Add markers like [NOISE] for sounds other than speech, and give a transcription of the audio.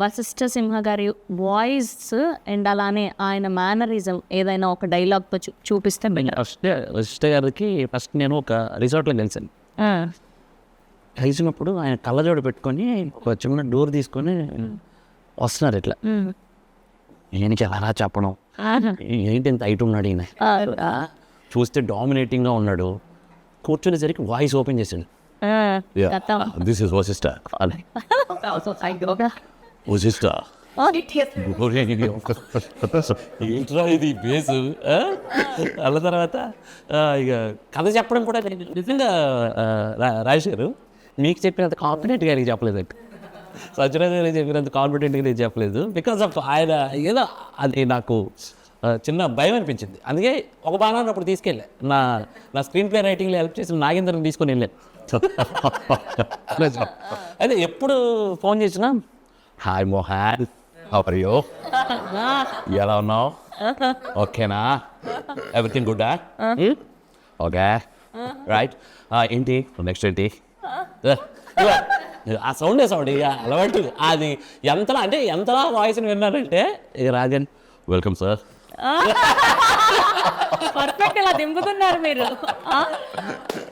వశిష్ఠ సింహ గారి voice and అలానే ఆయన మేనరిజం ఏదైనా ఒక డైలాగ్తో చూ చూపిస్తే. ఫస్ట్ వశిష్ఠ గారికి ఫస్ట్ నేను ఒక రిసార్ట్లో కలిసాను కలిసినప్పుడు ఆయన కళ్ళజోడు పెట్టుకొని ఒక చిన్న డోర్ తీసుకొని వస్తున్నారు ఇట్లా. ఈయనకి ఎలా చెప్పడం. ఏంటి ఇంత హైట్ ఉన్నాడు ఈయన? చూస్తే డామినేటింగ్గా ఉన్నాడు. కూర్చునేసరికి వాయిస్ ఓపెన్ చేసాడు. This is Vasishtha. [LAUGHS] అని వశిష్ఠ ఏంట్రా ఇది బేసు? అన్న తర్వాత ఆ, ఇక కథ చెప్పడం కూడా నిజంగా రాజేష్ గారు మీకు చెప్పినంత కాన్ఫిడెంట్గా నేను చెప్పలేదు సజ్జరాజ్ గారు చెప్పినంత కాన్ఫిడెంట్గా నేను చెప్పలేదు. బికాస్ ఆఫ్ ఆయన ఏదో అది నాకు చిన్న భయం అనిపించింది. అందుకే ఒక బాగా అప్పుడు తీసుకెళ్ళా. నా నా స్క్రీన్ ప్లే రైటింగ్లో హెల్ప్ చేసిన నాగేంద్రని తీసుకొని వెళ్ళాను. [LAUGHS] అయితే ఎప్పుడు ఫోన్ చేసినా హాయ్ మోహన్ హవర్ యూ ఎలా ఉన్నావు ఓకేనా ఎవ్రీథింగ్ గుడ్డా ఓకే రైట్ ఏంటి? నెక్స్ట్ ఏంటి? ఆ సౌండే సౌండ్ ఇక అలవాటు. అది ఎంతలా అంటే ఎంతలా వాయిస్ని విన్నారంటే ఇక రాజన్ వెల్కమ్ సార్ పర్ఫెక్ట్ ఇలా దింపుతున్నారు మీరు. ఆ?